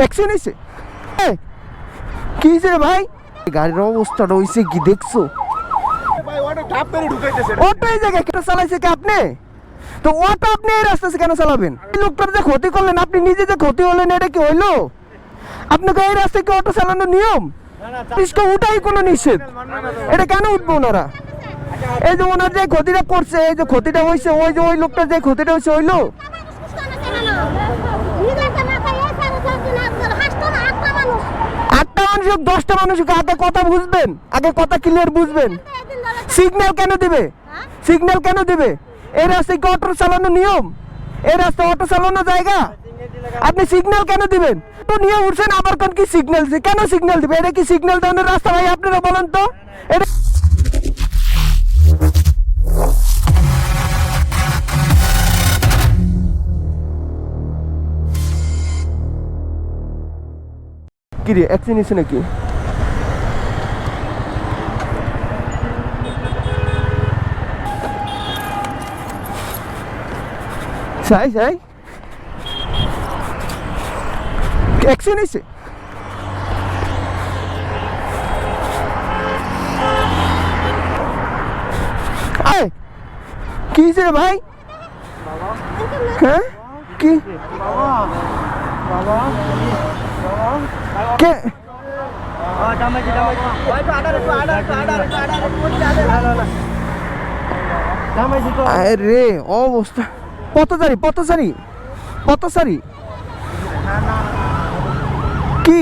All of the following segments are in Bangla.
অ্যাকশন হয়েছে কি হয়েছে রে ভাই? গাড়ির অবস্থাটা হয়েছে কি দেখছ? অটো এই জায়গায় চালাইছে কি আপনি? তো অটো আপনি এই কেন চালাবেন? লোকটার যে ক্ষতি করলেন আপনি নিজে যে ক্ষতি হলেন এটা কি হইল? আপনাকে এই রাস্তায় কি অটো চালানোর নিয়ম? উঠাই কোনো নিষেধ। এটা কেন উঠবো ওনারা? এই যে ওনার যে ক্ষতিটা করছে এই যে ক্ষতিটা হয়েছে ওই যে ওই লোকটার যে ক্ষতিটা হয়েছে হইল? মানুষ দশটা মানুষ আগে কথা বুঝবেন, আগে কথা ক্লিয়ার বুঝবেন। সিগন্যাল কেন দিবে? সিগন্যাল কেন দিবে? এই রাস্তায় কি অটো চালানো নিয়ম? এই রাস্তায় অটো চালানো জায়গা? আপনি সিগন্যাল কেন দিবেন? তো নিয়ে উঠছেন, আবার কোন কি সিগন্যাল কেন সিগন্যাল দিবে? এটা কি সিগন্যাল দেওয়ার রাস্তা ভাই আপনারা বলেন তো? এটা কি রে অ্যাক্সিডেন্ট হয়েছে নাকি? সাই সাই অ্যাক্সিডেন্ট হয়েছে আয়, কি রে ভাই? হ্যাঁ? কি? কে? আরে অবস্থা। পথচারী পথচারী পথচারী কি?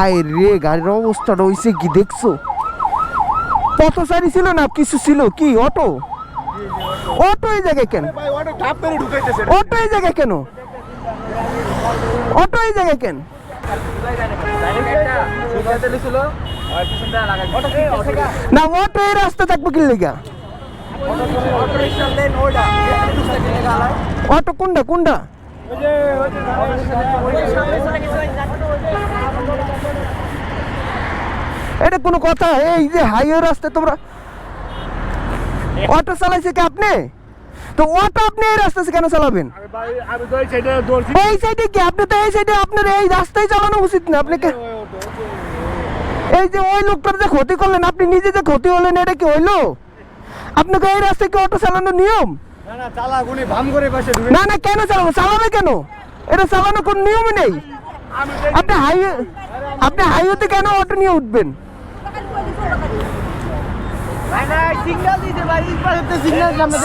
আয় রে গাড়ির অবস্থাটা হইছে কি দেখছ? পথচারী ছিল না, কিছু ছিল। কি, অটো? অটো এই জায়গায় কেন? অটো এই জায়গায় কেন? অটো এই জায়গায় কেন? না, অটো এই রাস্তা থাকব কি লেগা? অটো কোনটা কোনটা? এটা কোনো কথা। এই যে হাইওয়ে রাস্তায় তোমরা অটো চালাইছে কি আপনি? তো অটো আপনি এই কেন চালাবেন? এই সাইডে কি? আপনি তো এই সাইডে আপনার এই রাস্তায় চালানো উচিত না। আপনি এই যে ওই লোকটার যে ক্ষতি করলেন আপনি নিজে যে ক্ষতি হলেন এটা কি হইল? আপনাকে এই রাস্তায় কি অটো চালানোর নিয়ম? না না কেন চালাবো? চালাবে কেন? এটা চালানোর কোনো নিয়মই নেই। আপনি হাইওয়ে আপনি হাইওয়েতে কেন অটো নিয়ে উঠবেন?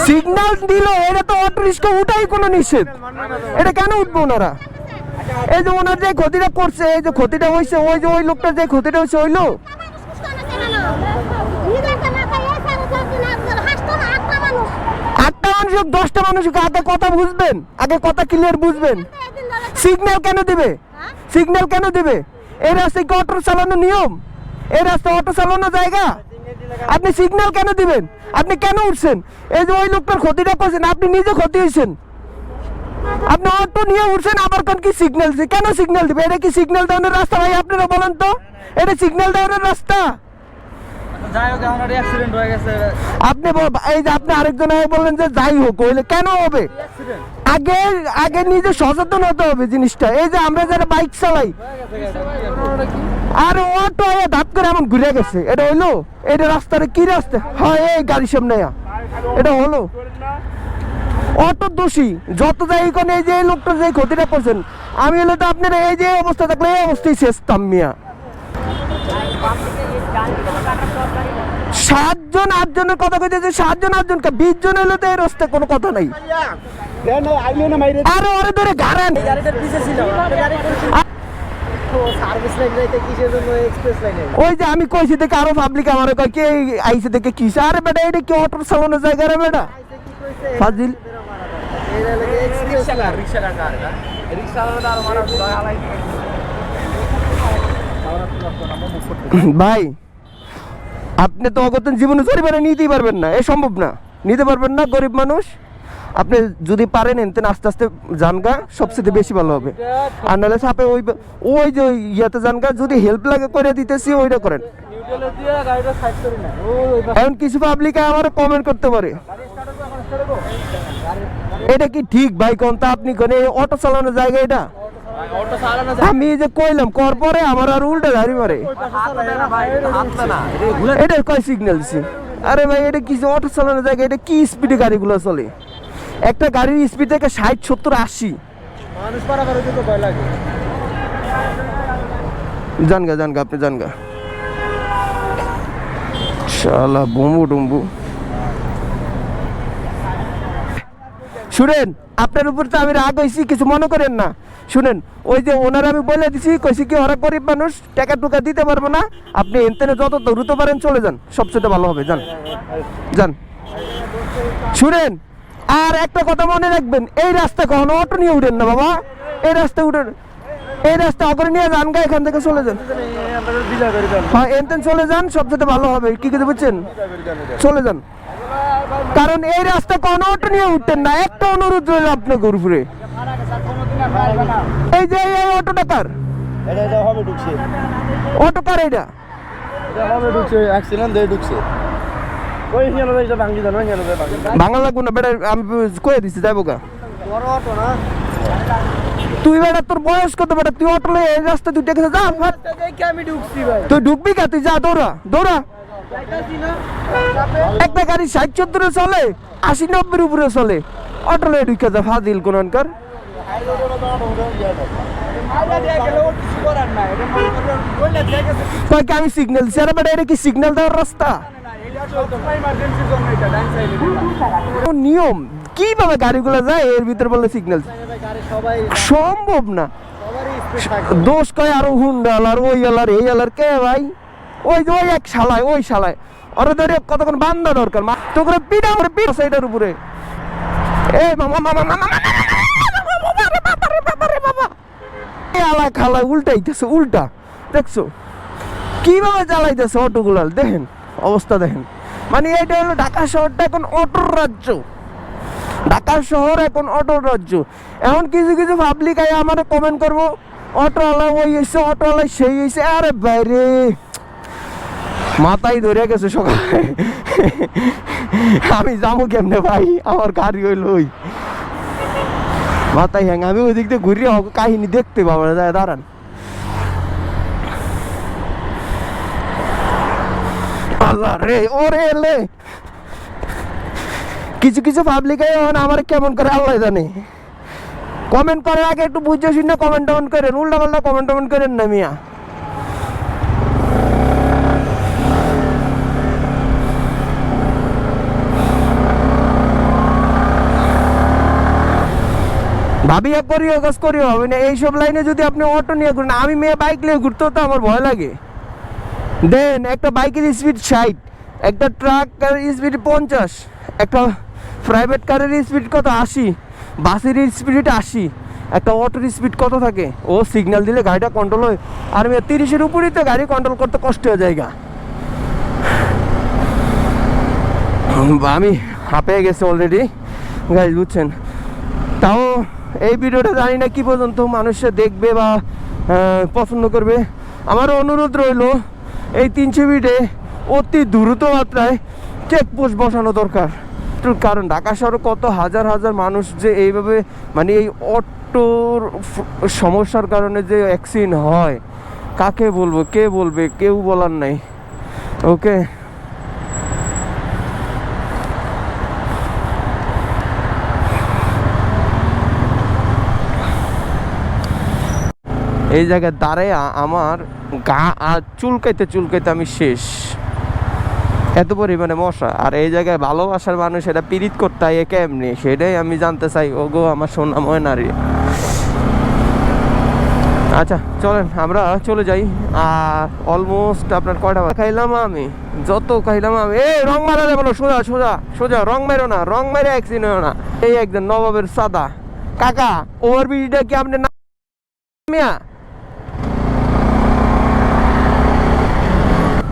সিগন্যাল দিল এটা তো অটো রিক্সা উঠাই কোনো নিষেধ। এটা কেন উঠবো ওনারা? এই যে ওনার যে ক্ষতিটা করছে এই যে ক্ষতিটা হয়েছে ওই যে ওই লোকটার যে ক্ষতিটা হয়েছে হইল আটটা মানুষ হোক, দশটা মানুষ হোক, আগে কথা বুঝবেন আগে কথা ক্লিয়ার বুঝবেন। সিগন্যাল কেন দিবে? সিগন্যাল কেন দিবে? এই রাস্তায় অটো চালানো নিয়ম। এই রাস্তায় অটো চালানো জায়গা? আপনি সিগন্যাল কেন দিবেন? আপনি কেন উঠছেন? এই যে ওই লোকটার ক্ষতিটা করছেন আপনি নিজে ক্ষতি হয়েছেন। আপনি অটো নিয়ে উঠছেন আবার কোন কি সিগন্যাল দিচ্ছে কেন সিগন্যাল দিবে? এটা কি সিগন্যাল দেওয়ার রাস্তা ভাই? আপনারা বলেন তো। এটা সিগন্যাল দেওয়ার রাস্তা। হয়ে আপনি বল- এই যে আপনি আরেকজন আগে বললেন যে যাই হোক হইলে কেন হবে? আগে আগে নিজে সচেতন হতে হবে জিনিসটা। এই যে আমরা যারা বাইক চালাই আর অটো আয়া ধাপ করে এমন ঘুরে গেছে। এটা হইল? এটা রাস্তাটা কি রাস্তা? হয় এই গাড়ির সামনে এটা হলো? অটো দোষী। যত যাই কোন এই যে লোকটা যে ক্ষতিটা করছেন আমি হলে তো আপনার এই যে অবস্থা থাকলে এই অবস্থায় শেষ তাম্মিয়া সাতজন আটজনের কথা কইতেছে সাতজন আটজন কে বিশ জন এলো তো এই রাস্তায় কোনো কথা নাই। আরে ওরে ধরে গাড়ান ওই যে আমি কইছি দেখে আরও পাবলিক আমার কয় কে আইছে দেখে কিসে আরে বেটা এটা কি অটো চালানোর জায়গা রে বেটা? ফাজিল। ভাই আপনি তো অগতন জীবনে চরিবারে নিতেই পারবেন না এ সম্ভব না। নিতে পারবেন না গরিব মানুষ। আপনি যদি পারেন এনতেন আস্তে আস্তে জানগা, সবচেয়ে বেশি ভালো হবে। আর নাহলে সাপে ওই ওই যে ইয়াতে জানগা, যদি হেল্প লাগে করে দিতেছি, ওইটা করেন। এখন কিছু পাবলিক আমার কমেন্ট করতে পারে। এটা কি ঠিক ভাই কোন? তা আপনি কোন অটো চালানোর জায়গা এটা? আমি যে কইলাম, কর পরে আমার আর উল্টা গাড়ি মারে। এটা কয় সিগন্যাল দিছি? আরে ভাই, এটা কি অটো চালানোর জায়গা, এটা কি স্পিডে গাড়িগুলো চলে? একটা গাড়ির স্পিড থেকে ষাট সত্তর আশি। মানুষ পারাপার হইতে তো ভয় লাগে। জানগা জানগা আপনি জানগা। শালা বম্বু টুম্বু। শুনেন আপনার উপর তো আমি রাগ হয়েছি কিছু মনে করেন না। শুনেন ওই যে ওনার আমি বলে দিছি কইছি কি ওরা গরিব মানুষ টাকা টুকা দিতে পারব না। আপনি এনতেনে যত দ্রুত পারেন চলে যান সবচেয়ে ভালো হবে যান যান শুনেন আর একটা কথা মনে রাখবেন এই রাস্তা কখনো অটো নিয়ে উঠেন না বাবা। এই রাস্তা উঠেন এই রাস্তা অগরে নিয়ে যান গা এখান থেকে চলে যান। হ্যাঁ এনতেন চলে যান সবচেয়ে ভালো হবে। কি কিছু বুঝছেন? চলে যান। কারণ এই রাস্তা কোনো অটো নিয়ে উঠতেন না একটা অনুরোধ রইল আপনাকে উপরে। এই যে এই অটোটা কার? এটা এটা হবে ঢুকছে। অটো কার এটা? এটা হবে ঢুকছে অ্যাক্সিডেন্ট দিয়ে ঢুকছে। লাগবো না বেটা আমি কয়ে যাইবো গা। তুই বেটা তোর বয়স কত বেটা? তুই অটো লয়ে এই রাস্তা তুই দেখে যা ঢুকবি কা তুই যা দৌড়া দৌড়া। যাইতাছি না। একটা গাড়ি ষাট চোদ্দরে চলে আশি নব্বইয়ের উপরে চলে। অটো লয়ে ঢুকে যা ফাদিল কোনকার আমি সিগন্যাল আরে বেটা এটা কি সিগন্যাল দেওয়ার রাস্তা? নিয়ম কীভাবে গাড়িগুলো যায় এর ভিতরে বলে সিগন্যাল সম্ভব না দোষ কয় আরও হুন্ডা আলার ওই আলার এই আলার কে ভাই ওই যে ওই এক শালায় ওই শালায় ওরা ধরে কতক্ষণ বান্ধা দরকার মা তো করে পিঠা করে পিঠা সেইটার উপরে এ মামা মামা মামা আলা খালায় উল্টাইতেছে উল্টা দেখছ কীভাবে চালাইতেছে অটোগুলো দেখেন অবস্থা দেখেন মানে এটা হলো ঢাকা শহরটা এখন অটোর রাজ্য। ঢাকা শহর এখন অটোর রাজ্য। এখন কিছু কিছু পাবলিক আয় আমার কমেন্ট করব, অটোওয়ালা ওই এসে, অটোওয়ালা সেই এসে। আরে বাইরে মাথায় ধরে গেছে সকালে আমি যাব কেমনে ভাই? আমার গাড়ি হইল ওই। মাথায় হ্যাং, আমি ওই দিক দিয়ে ঘুরিয়ে কাহিনী দেখতে পাবো। দাঁড়ান। আল্লাহ রে, ওরে কিছু কিছু পাবলিক আমার কেমন করে আল্লাহ জানে। কমেন্ট করার আগে একটু বুঝে শুনে কমেন্ট টমেন্ট করেন, উল্টা পাল্টা কমেন্ট টমেন্ট করেন না মিয়া। ভাবিয়া করিও কাজ করিও হবে না, এইসব লাইনে যদি আপনি অটো নিয়ে ঘুরেন, আমি মেয়ে বাইক নিয়ে ঘুরতেও তো আমার ভয় লাগে। দেন একটা বাইকের স্পিড ষাট, একটা ট্রাক স্পিড পঞ্চাশ, একটা প্রাইভেট কারের স্পিড কত আশি, বাসের স্পিড আশি, একটা অটোর স্পিড কত থাকে? ও সিগন্যাল দিলে গাড়িটা কন্ট্রোল হয়। আর তিরিশের উপরেই তো গাড়ি কন্ট্রোল করতে কষ্ট হয়ে জায়গা আমি হাঁপে গেছি অলরেডি গাড়ি বুঝছেন? তাও এই ভিডিওটা জানি না কি পর্যন্ত মানুষে দেখবে বা পছন্দ করবে। আমার অনুরোধ রইল এই তিনশো ফিটে অতি দ্রুত মাত্রায় চেকপোস্ট বসানো দরকার। কারণ ঢাকা শহরে কত হাজার হাজার মানুষ যে এইভাবে মানে এই অটোর সমস্যার কারণে যে অ্যাক্সিডেন্ট হয়, কাকে বলব, কে বলবে, কেউ বলার নাই। ওকে? এই জায়গায় দাঁড়ায় আমার গা চুলকাইতে চুলকাইতে আমি শেষ। এত পরিমাণে মশা। আর এই জায়গায় ভালোবাসার মানুষ এটা পীড়িত করতে হয় কেমনি? সেটাই আমি জানতে চাই। ওগো, আমার সোনাময় নারী। আচ্ছা চলেন, আমরা চলে যাই। আর অলমোস্ট আপনার কয়টা খাইলাম আমি। যত খাইলাম আমি। এই, রং মারা যাবে সোজা সোজা সোজা, রং মেরো না, রং মেরে অ্যাক্সিডেন্ট হয় না। এই একদম নবাবের সাদা। কাকা ওভার ব্রিজটা কি আপনি না মিয়া